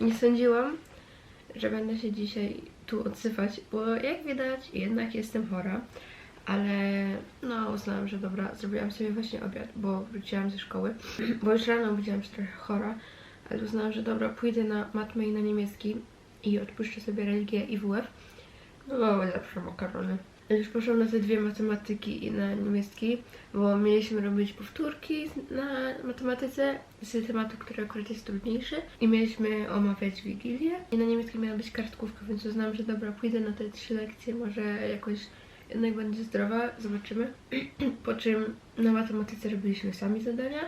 nie sądziłam, że będę się dzisiaj tu odzywać, bo jak widać jednak jestem chora, ale no uznałam, że dobra, zrobiłam sobie właśnie obiad, bo wróciłam ze szkoły, bo już rano budziłam się trochę chora, ale uznałam, że dobra, pójdę na matmę i na niemiecki i odpuszczę sobie religię i WF, no bo lepsze makarony. Już poszłam na te dwie matematyki i na niemiecki, bo mieliśmy robić powtórki na matematyce z tematu, który akurat jest trudniejszy. I mieliśmy omawiać Wigilię. I na niemieckim miała być kartkówka, więc uznałam, że dobra, pójdę na te trzy lekcje, może jakoś jednak będzie zdrowa, zobaczymy. po czym na matematyce robiliśmy sami zadania,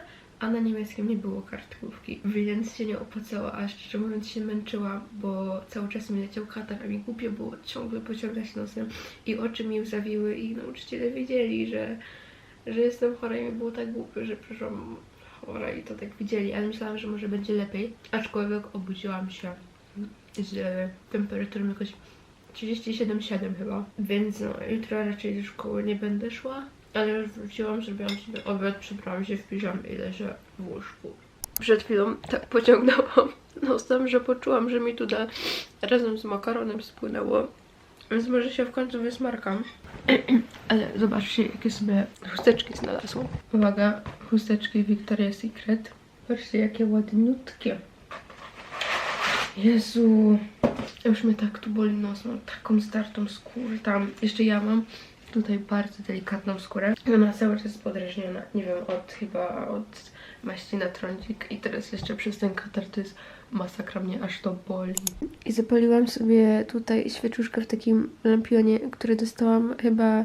a na niemieckim nie było kartkówki, więc się nie opłacało, a szczerze mówiąc się męczyłam, bo cały czas mi leciał katar, a mi głupio było ciągle pociągać nosem i oczy mi łzawiły i nauczyciele wiedzieli, że, że jestem chora i mi było tak głupio, że przyszłam chora i to tak widzieli, ale myślałam, że może będzie lepiej, aczkolwiek obudziłam się z temperaturą jakoś 37,7 chyba, więc no, jutro raczej do szkoły nie będę szła, ale już wróciłam, zrobiłam sobie obiad, przebrałam się w piżamie i leżę w łóżku. Przed chwilą tak pociągnęłam nosem, że poczułam, że mi tutaj razem z makaronem spłynęło, więc może się w końcu wysmarkam. Ale zobaczcie, jakie sobie chusteczki znalazłam. Uwaga, chusteczki Victoria's Secret. Patrzcie, jakie ładniutkie. Jezu, już mnie tak tu boli nos, mam taką startą skórę tam. Jeszcze ja mam tutaj bardzo delikatną skórę. Ona cały czas jest podrażniona, nie wiem, od chyba od maści na trądzik i teraz jeszcze przez ten katar to jest masakra, mnie aż to boli. I zapaliłam sobie tutaj świeczuszkę w takim lampionie, który dostałam chyba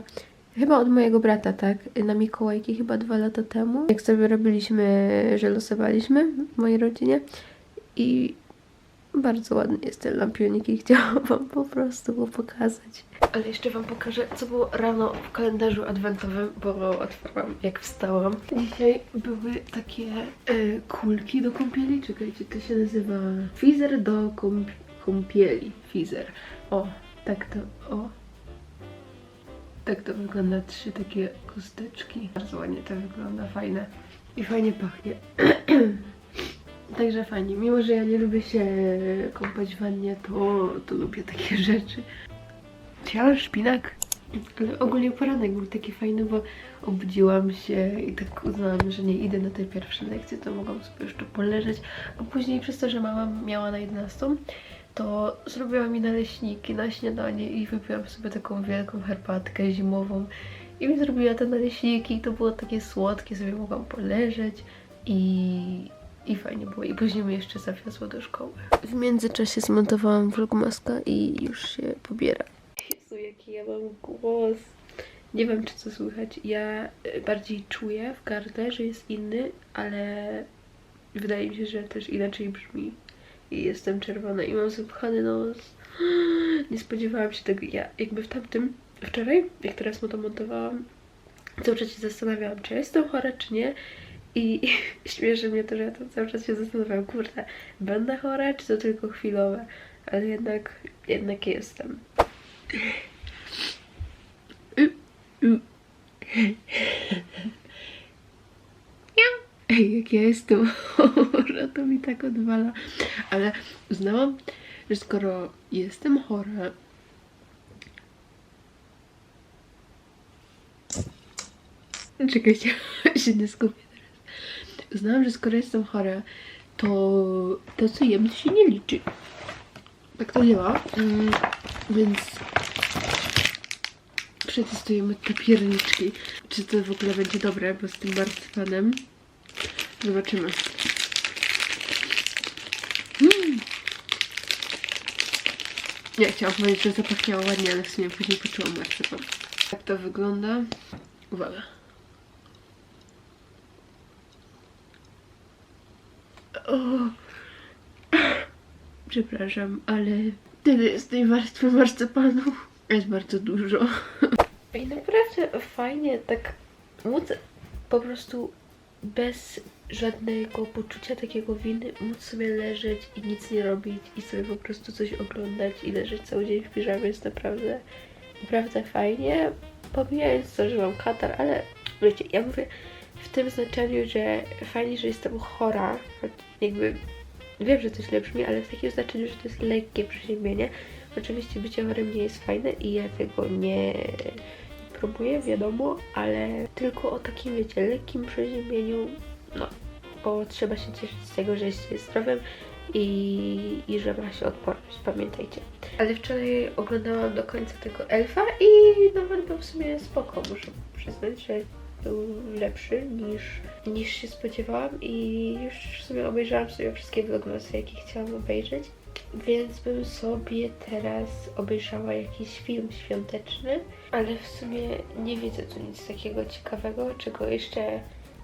Chyba od mojego brata, tak? Na Mikołajki chyba dwa lata temu. Jak sobie robiliśmy, że losowaliśmy w mojej rodzinie. I bardzo ładny jest ten lampionik i chciałam wam po prostu go pokazać. Ale jeszcze wam pokażę, co było rano w kalendarzu adwentowym, bo otwarłam jak wstałam. Dzisiaj były takie e, kulki do kąpieli. Czekajcie, to się nazywa fizer do kąp kąpieli. Fizer. O, tak to, o. Tak to wygląda, trzy takie kosteczki. Bardzo ładnie to wygląda, fajne. I fajnie pachnie. Także fajnie. Mimo, że ja nie lubię się kąpać w wannie, to, to lubię takie rzeczy. Chciałam szpinak. Ale ogólnie poranek był taki fajny, bo obudziłam się i tak uznałam, że nie idę na te pierwsze lekcje, to mogłam sobie jeszcze poleżeć. A później przez to, że mama miała na 11, to zrobiła mi naleśniki na śniadanie i wypiłam sobie taką wielką herbatkę zimową. I mi zrobiła te naleśniki i to było takie słodkie, sobie mogłam poleżeć i, i fajnie było. I później mnie jeszcze zawiozło do szkoły. W międzyczasie zmontowałam vlogmaska i już się pobiera. Jezu, jaki ja mam głos. Nie wiem, czy co słychać. Ja y, bardziej czuję w gardle, że jest inny, ale wydaje mi się, że też inaczej brzmi. I jestem czerwona i mam zapchany nos. Nie spodziewałam się tego. Ja jakby w tamtym, wczoraj, jak teraz mu to montowałam, cały czas się zastanawiałam, czy ja jestem chora, czy nie. I śmieszy mnie to, że ja cały czas się zastanawiałam, kurde, będę chora, czy to tylko chwilowe? Ale jednak, jednak jestem. Ej, jak ja jestem chora, to mi tak odwala. Ale uznałam, że skoro jestem chora, Czekajcie, się nie skupię Uznałam, że skoro jestem chora, to to, co jem, to się nie liczy. Tak to działa. Mm, więc przetestujemy te pierniczki. Czy to w ogóle będzie dobre, bo z tym marcepanem. Zobaczymy. Mm. Chciałam powiedzieć, że zapachniało ładnie, ale w sumie później poczułam marcepan. Jak to wygląda? Uwaga. O. Przepraszam, ale tyle jest tej warstwy marcepanu. Jest bardzo dużo. I naprawdę fajnie tak móc po prostu bez żadnego poczucia takiego winy móc sobie leżeć i nic nie robić i sobie po prostu coś oglądać i leżeć cały dzień w piżamie jest naprawdę, naprawdę fajnie. Pomijając to, że mam katar, ale wiecie, ja mówię w tym znaczeniu, że fajnie, że jestem chora, jakby Wiem, że to źle brzmi, ale w takim znaczeniu, że to jest lekkie przeziębienie. Oczywiście bycie chorym nie jest fajne i ja tego nie próbuję, wiadomo, ale tylko o takim, wiecie, lekkim przeziębieniu, no, bo trzeba się cieszyć z tego, że jesteście zdrowym i, i że ma się odporność, pamiętajcie. Ale wczoraj oglądałam do końca tego elfa i nawet był w sumie spoko, muszę przyznać, że był lepszy niż, niż się spodziewałam i już w sumie obejrzałam sobie wszystkie vlogmasy, jakie chciałam obejrzeć. Więc bym sobie teraz obejrzała jakiś film świąteczny, ale w sumie nie widzę tu nic takiego ciekawego, czego jeszcze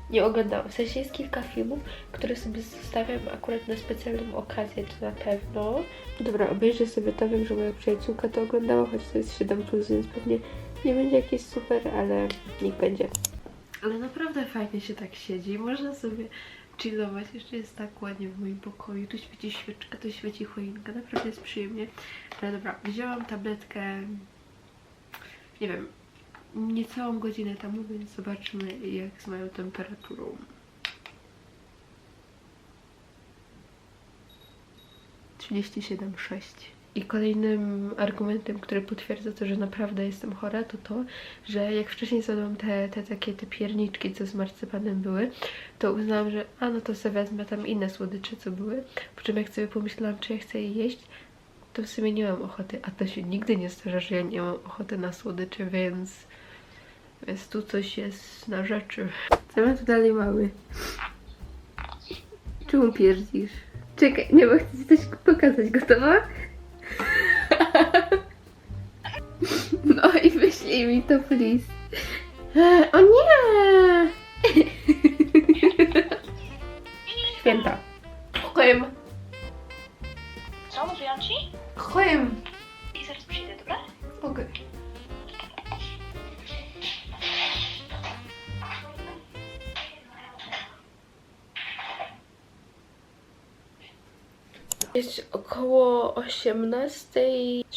nie oglądałam. W sensie jest kilka filmów, które sobie zostawiam akurat na specjalną okazję, to na pewno. Dobra, obejrzę sobie to, wiem, że moja przyjaciółka to oglądała, choć to jest 7 plus, więc pewnie nie będzie jakieś super, ale niech będzie. Ale naprawdę fajnie się tak siedzi, można sobie chillować, jeszcze jest tak ładnie w moim pokoju, tu świeci świeczka, tu świeci choinka, naprawdę jest przyjemnie. Ale dobra, wzięłam tabletkę, nie wiem, niecałą godzinę temu, więc zobaczmy jak z moją temperaturą. 37,6. I kolejnym argumentem, który potwierdza to, że naprawdę jestem chora, to to, że jak wcześniej zjadłam te, te takie te pierniczki, co z marcepanem były, to uznałam, że a no to sobie wezmę tam inne słodycze, co były. Po czym jak sobie pomyślałam, czy ja chcę je jeść, to w sumie nie mam ochoty. A to się nigdy nie zdarza, że ja nie mam ochoty na słodycze, więc... Więc tu coś jest na rzeczy. Co my tu dalej mamy? Czemu pierdzisz? Czekaj, nie, bo chcę ci coś pokazać. Gotowa? No i wyślij mi to, please. E, O nie! Święta. Chym. Co mówiłam ci? I zaraz przyjdę, dobra? Okej. Jest około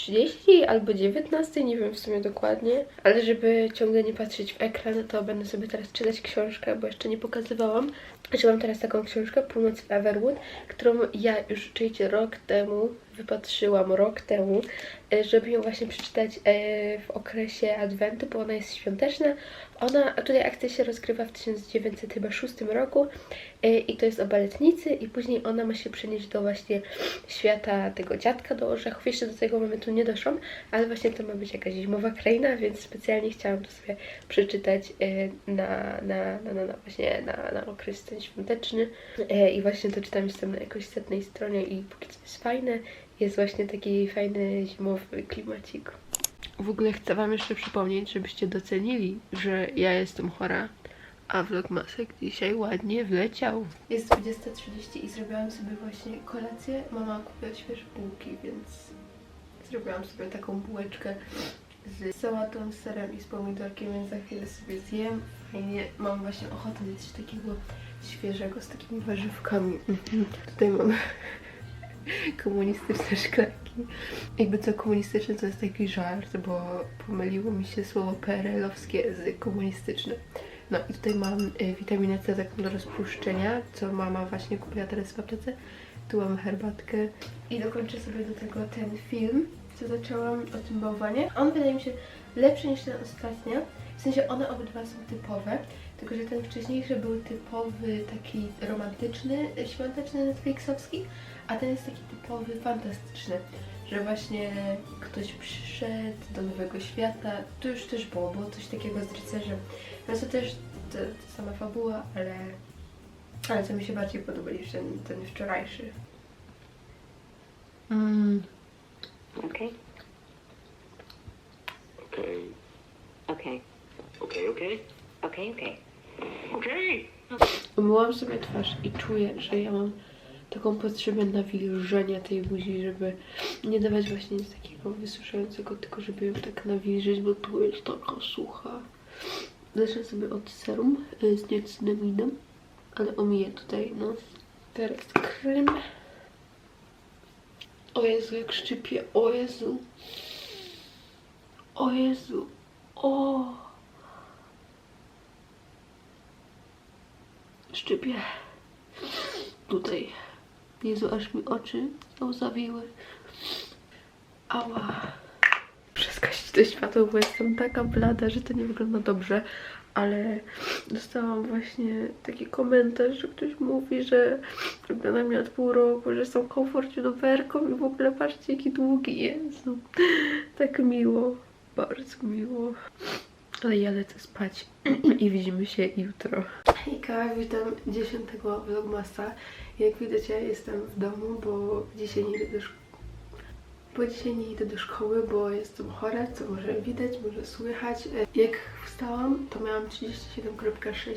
18.30 albo 19, nie wiem w sumie dokładnie. Ale żeby ciągle nie patrzeć w ekran, to będę sobie teraz czytać książkę, bo jeszcze nie pokazywałam. Mam teraz taką książkę, Północ w Everwood, którą ja już, czujcie, rok temu wypatrzyłam, rok temu, e, żeby ją właśnie przeczytać e, w okresie Adwentu, bo ona jest świąteczna. Ona, tutaj akcja się rozgrywa w 1906 roku e, i to jest o baletnicy i później ona ma się przenieść do właśnie świata tego dziadka do orzechów. Jeszcze do tego momentu nie doszłam, ale właśnie to ma być jakaś zimowa kraina, więc specjalnie chciałam to sobie przeczytać na, na, na, na, na właśnie na, na okres ten świąteczny i właśnie to czytam, jestem na jakoś setnej stronie i póki co jest fajne, jest właśnie taki fajny zimowy klimacik. W ogóle chcę Wam jeszcze przypomnieć, żebyście docenili, że ja jestem chora, a vlogmasek dzisiaj ładnie wleciał. Jest 20.30 i zrobiłam sobie właśnie kolację. Mama kupiła świeże bułki, więc zrobiłam sobie taką bułeczkę z sałatą, z serem i z pomidorkiem, więc za chwilę sobie zjem. Fajnie, mam właśnie ochotę na coś takiego świeżego z takimi warzywkami. Tutaj mam komunistyczne szklanki. Jakby co komunistyczne to jest taki żart, bo pomyliło mi się słowo PRL-owskie z komunistyczne. No i tutaj mam y, witaminę C taką do rozpuszczenia, co mama właśnie kupiła teraz w aptece. Tu mam herbatkę i dokończę sobie do tego ten film, co zaczęłam o tym bałwanie. On wydaje mi się lepszy niż ten ostatnio. W sensie one obydwa są typowe, tylko że ten wcześniejszy był typowy, taki romantyczny, świąteczny Netflixowski, a ten jest taki typowy, fantastyczny, że właśnie ktoś przyszedł do nowego świata. To już też było, było coś takiego z rycerzem. No to też to, to sama fabuła, ale, ale co mi się bardziej podoba niż ten, ten wczorajszy. Mm. Okay. Okay. Okay. Okay, okay. Okay. Okay. Okay. Umyłam sobie twarz i czuję, że ja mam taką potrzebę nawilżenia tej buzi, żeby nie dawać właśnie nic takiego wysuszającego, tylko żeby ją tak nawilżyć, bo tu jest taka sucha. Zacznę sobie od serum y, z niacinaminem, ale omiję tutaj, no. Teraz krem. O Jezu, jak szczypie, o Jezu. O Jezu, o. Szczypie. Tutaj Jezu, aż mi oczy łzawiły. Ała. Przeskać to światło, bo jestem taka blada, że to nie wygląda dobrze. Ale dostałam właśnie taki komentarz, że ktoś mówi, że wygląda mi od pół roku, że jestem komfortowerką i w ogóle patrzcie jaki długi jest. Tak miło, bardzo miło. Ale ja lecę spać i widzimy się jutro. Hejka, witam 10 vlogmasa. Jak widać ja jestem w domu, bo dzisiaj nie idę do szkoły. Bo dzisiaj nie idę do szkoły, bo jestem chora, co może widać, może słychać. Jak wstałam, to miałam 37,6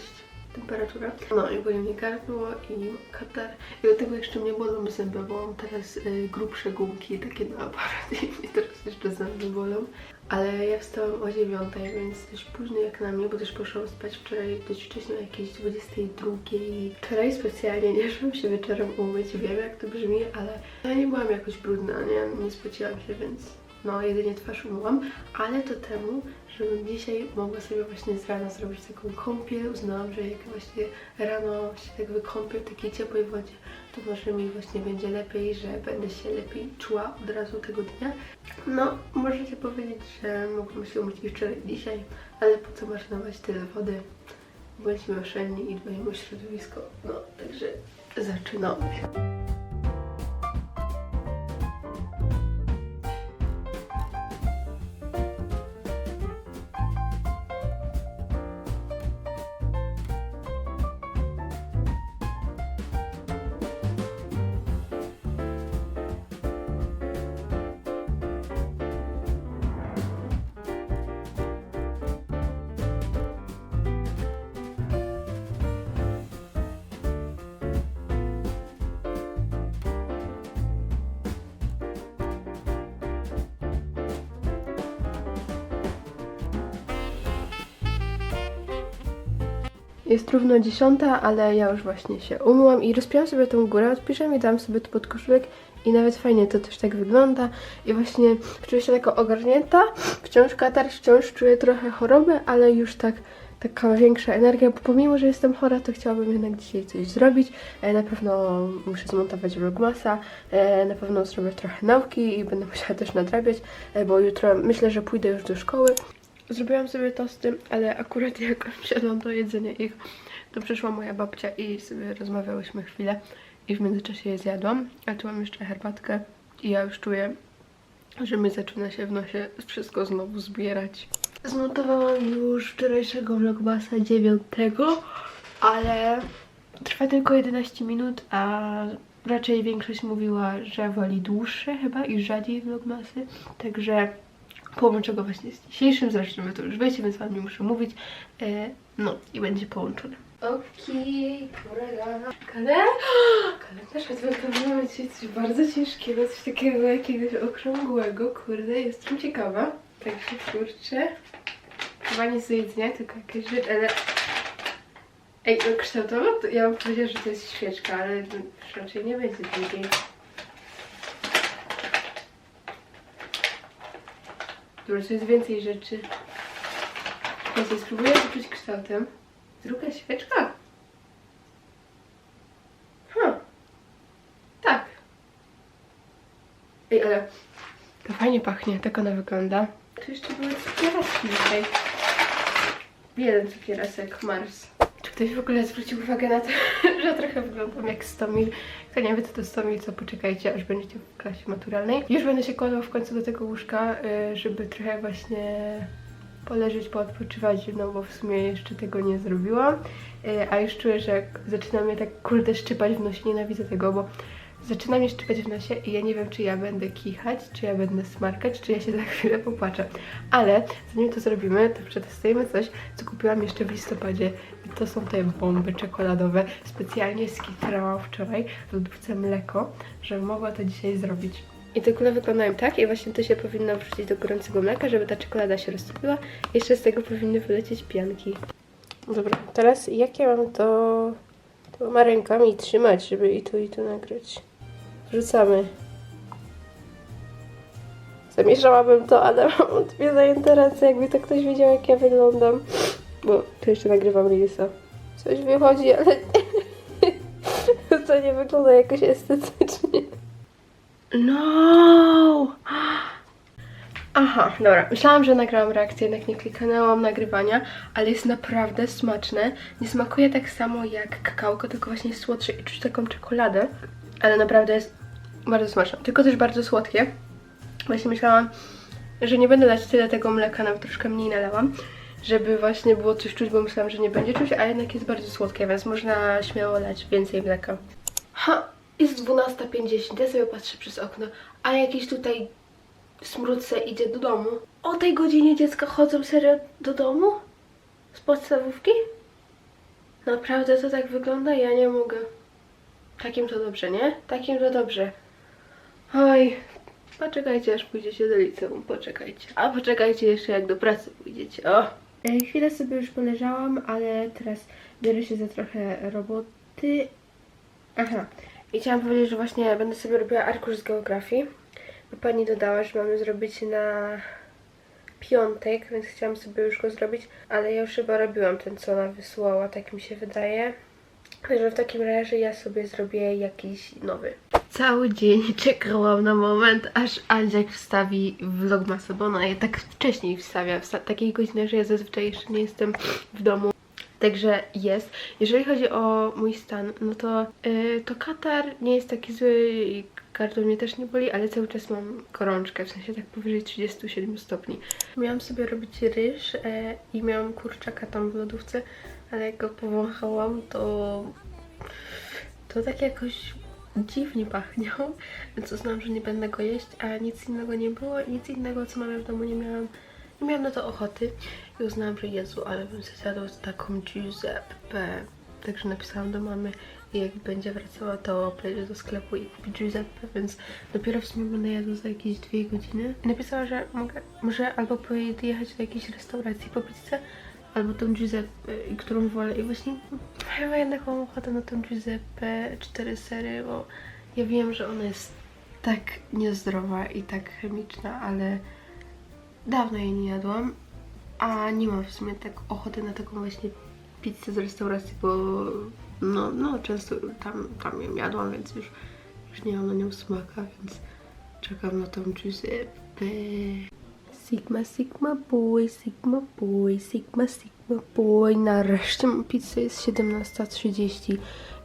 temperatura. No i boli mnie gardło i katar. I do tego jeszcze mnie bolą zęby, bo mam teraz y, grubsze gumki takie na aparat i teraz jeszcze zęby bolą. Ale ja wstałam o 9, więc dość późno jak na mnie, bo też poszłam spać wczoraj dość wcześnie o jakiejś 22. Wczoraj specjalnie nie szłam się wieczorem umyć, wiem jak to brzmi, ale ja nie byłam jakoś brudna, nie, nie spociłam się, więc no jedynie twarz umyłam, ale to temu, żebym dzisiaj mogła sobie właśnie z rana zrobić taką kąpiel. Uznałam, że jak właśnie rano się tak wykąpię w takiej ciepłej wodzie, to może mi właśnie będzie lepiej, że będę się lepiej czuła od razu tego dnia. No, możecie powiedzieć, że mogłam się umyć jeszcze dzisiaj, ale po co marnować tyle wody? Bądźmy oszczędni i dbajmy o środowisko. No, także zaczynamy. Jest równo dziesiąta, ale ja już właśnie się umyłam i rozpiłam sobie tą górę od piżamy, dałam sobie to pod koszulek i nawet fajnie to też tak wygląda. I właśnie czuję się taka ogarnięta, wciąż katar, wciąż czuję trochę chorobę, ale już tak taka większa energia, bo pomimo, że jestem chora, to chciałabym jednak dzisiaj coś zrobić. E, Na pewno muszę zmontować vlogmasa, e, na pewno zrobię trochę nauki i będę musiała też nadrabiać, e, bo jutro myślę, że pójdę już do szkoły. Zrobiłam sobie tosty, ale akurat jak siadłam do jedzenia ich, to przyszła moja babcia i sobie rozmawiałyśmy chwilę i w międzyczasie je zjadłam. A tu mam jeszcze herbatkę i ja już czuję, że mi zaczyna się w nosie wszystko znowu zbierać. Zmontowałam już wczorajszego vlogmasa 9, ale trwa tylko 11 minut, a raczej większość mówiła, że woli dłuższe chyba i rzadziej vlogmasy, także połączę go właśnie z dzisiejszym, zresztą wy to już wiecie, więc wam nie muszę mówić. E, no i będzie połączone. Okej, okay, kalendarz. Kalendarz adwentowy dzisiaj coś bardzo ciężkiego, coś takiego jakiegoś okrągłego. Kurde, jestem ciekawa. Także kurczę. Chyba nic do jedzenia, tylko jakaś rzecz, ale... Ej, no kształtowo to ja bym powiedziała, że to jest świeczka, ale raczej nie będzie drugiej. Dobra, tu jest więcej rzeczy. Słuchajcie, spróbuję wyczuć kształtem. Druga świeczka? Huh. Tak. Ej, ale to fajnie pachnie, tak ona wygląda. Tu jeszcze były cukieraski dzisiaj. Jeden cukierasek, Mars. Ktoś w ogóle zwrócił uwagę na to, że trochę wyglądam jak Stomil? Kto nie wie, co to Stomil, co poczekajcie, aż będziecie w klasie maturalnej. Już będę się kładła w końcu do tego łóżka, y, żeby trochę właśnie poleżeć, poodpoczywać, no bo w sumie jeszcze tego nie zrobiłam. Y, A już czuję, że zaczyna mnie tak kurde szczypać w nosie, nienawidzę tego, bo zaczyna mnie szczypać w nosie i ja nie wiem, czy ja będę kichać, czy ja będę smarkać, czy ja się za chwilę popłaczę. Ale zanim to zrobimy, to przetestujemy coś, co kupiłam jeszcze w listopadzie. I to są te bomby czekoladowe. Specjalnie skitrałam wczoraj w lodówce mleko, żebym mogła to dzisiaj zrobić. I te kule wyglądają tak i właśnie to się powinno wrzucić do gorącego mleka, żeby ta czekolada się roztopiła. Jeszcze z tego powinny wylecieć pianki. Dobra, teraz jak ja mam to dwoma rękami trzymać, żeby i tu i tu nagrać? Wrzucamy. Zamieszałabym to, ale mam dwie zajęte ręce, jakby to ktoś wiedział jak ja wyglądam. Bo tu jeszcze nagrywam Reelsa. Coś wychodzi, ale to nie wygląda jakoś estetycznie. No! Aha, dobra. Myślałam, że nagrałam reakcję, jednak nie kliknęłam nagrywania, ale jest naprawdę smaczne. Nie smakuje tak samo jak kakałko, tylko właśnie słodsze i czuć taką czekoladę. Ale naprawdę jest bardzo smaczne. Tylko też bardzo słodkie. Właśnie myślałam, że nie będę dać tyle tego mleka, nawet troszkę mniej nalałam, żeby właśnie było coś czuć, bo myślałam, że nie będzie czuć, a jednak jest bardzo słodkie, więc można śmiało lać więcej mleka. Ha, jest 12.50, ja sobie patrzę przez okno, a jakiś tutaj smródce idzie do domu. O tej godzinie dziecka chodzą serio do domu? Z podstawówki? Naprawdę to tak wygląda? Ja nie mogę. Takim to dobrze, nie? Takim to dobrze. Oj, poczekajcie aż pójdziecie do liceum, poczekajcie. A poczekajcie jeszcze jak do pracy pójdziecie, o. E, Chwilę sobie już poleżałam, ale teraz biorę się za trochę roboty. Aha, i chciałam powiedzieć, że właśnie będę sobie robiła arkusz z geografii. Bo pani dodała, że mamy zrobić na piątek, więc chciałam sobie już go zrobić, ale ja już chyba robiłam ten, co ona wysłała, tak mi się wydaje. Także w takim razie ja sobie zrobię jakiś nowy. Cały dzień czekałam na moment, aż Andziak wstawi vlogmasa, bo ona je tak wcześniej wstawia, w takiej godziny, że ja zazwyczaj jeszcze nie jestem w domu. Także jest. Jeżeli chodzi o mój stan, no to, yy, to katar nie jest taki zły i gardło mnie też nie boli, ale cały czas mam gorączkę, w sensie tak powyżej 37 stopni. Miałam sobie robić ryż e, i miałam kurczaka tam w lodówce, ale jak go powąchałam, to to tak jakoś dziwnie pachniał, więc uznałam, że nie będę go jeść, a nic innego nie było nic innego, co mamy w domu, nie miałam, nie miałam na to ochoty i uznałam, że Jezu, ale bym sobie zjadła taką Giuseppe. Także napisałam do mamy i jak będzie wracała, to pojedzie do sklepu i kupi Giuseppe, więc dopiero w sumie będę jadła za jakieś dwie godziny. Napisała, że mogę, może albo pojedę jechać do jakiejś restauracji po pizzę, albo tą Giuseppe, którą wolę. I właśnie chyba jednak mam ochotę na tą Giuseppe, cztery sery, bo ja wiem, że ona jest tak niezdrowa i tak chemiczna, ale dawno jej nie jadłam, a nie mam w sumie tak ochoty na taką właśnie pizzę z restauracji, bo no, no często tam, tam ją jadłam, więc już, już nie mam na nią smaka, więc czekam na tą Giuseppe. Sigma, Sigma boy, Sigma boy, Sigma, Sigma boy. Nareszcie mam pizzę, jest 17.30.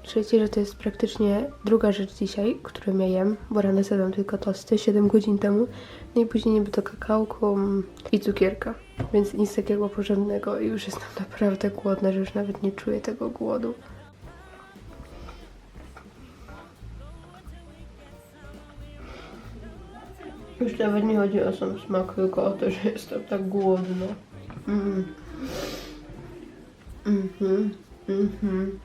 Czujecie, że to jest praktycznie druga rzecz dzisiaj, którą ja jem, bo rano zjadłam tylko tosty 7 godzin temu. No i później niby to kakałko mm, i cukierka, więc nic takiego porządnego i już jestem naprawdę głodna, że już nawet nie czuję tego głodu. Już nawet nie chodzi o sam smak, tylko o to, że jestem tak głodna. Mm. Mhm, mhm.